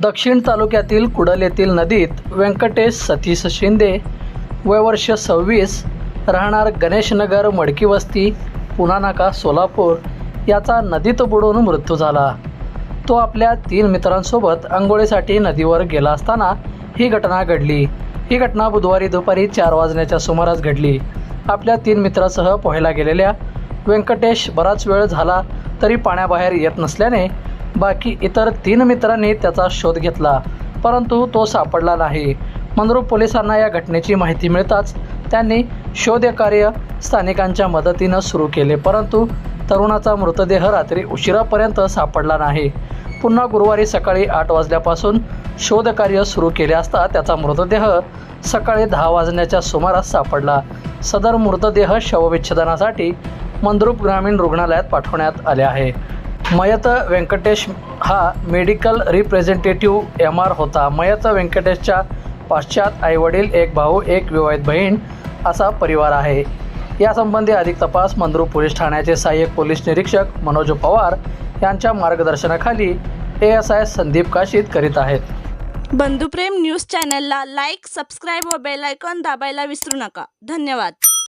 दक्षिण तालुक्यातील कुडल येथील नदीत व्यंकटेश सतीश शिंदे वयवर्ष सव्वीस राहणार गणेशनगर मडकी वस्ती पुन्हा नाका सोलापूर याचा नदीत बुडून मृत्यू झाला. तो आपल्या तीन मित्रांसोबत आंघोळीसाठी नदीवर गेला असताना ही घटना घडली. ही घटना बुधवारी दुपारी चार वाजण्याच्या सुमारास घडली. आपल्या तीन मित्रासह पोहायला गेलेल्या व्यंकटेश बराच वेळ झाला तरी पाण्याबाहेर येत नसल्याने बाकी इतर तीन मित्रांनी त्याचा शोध घेतला परंतु तो सापडला नाही. मंद्रुप पोलिसांना या घटनेची माहिती मिळताच त्यांनी शोधकार्य स्थानिकांच्या मदतीनं सुरू केले परंतु तरुणाचा मृतदेह रात्री उशिरापर्यंत सापडला नाही. पुन्हा गुरुवारी सकाळी आठ वाजल्यापासून शोधकार्य सुरू केले असता त्याचा मृतदेह सकाळी दहा वाजण्याच्या सुमारास सापडला. सदर मृतदेह शवविच्छेदनासाठी मंद्रुप ग्रामीण रुग्णालयात पाठवण्यात आले आहे. मयत व्यंकटेश हा मेडिकल रिप्रेझेंटेटिव्ह एम आर होता. मयत व्यंकटेशच्या पाश्चात आईवडील एक भाऊ एक विवाहित बहीण असा परिवार आहे. यासंबंधी अधिक तपास मंद्रुप पोलीस ठाण्याचे सहाय्यक पोलीस निरीक्षक मनोज पवार यांच्या मार्गदर्शनाखाली A S I Sandeep Kashid करीत आहेत. बंधुप्रेम न्यूज चॅनलला लाईक सबस्क्राईब व बेल आयकॉन दाबायला विसरू नका. धन्यवाद.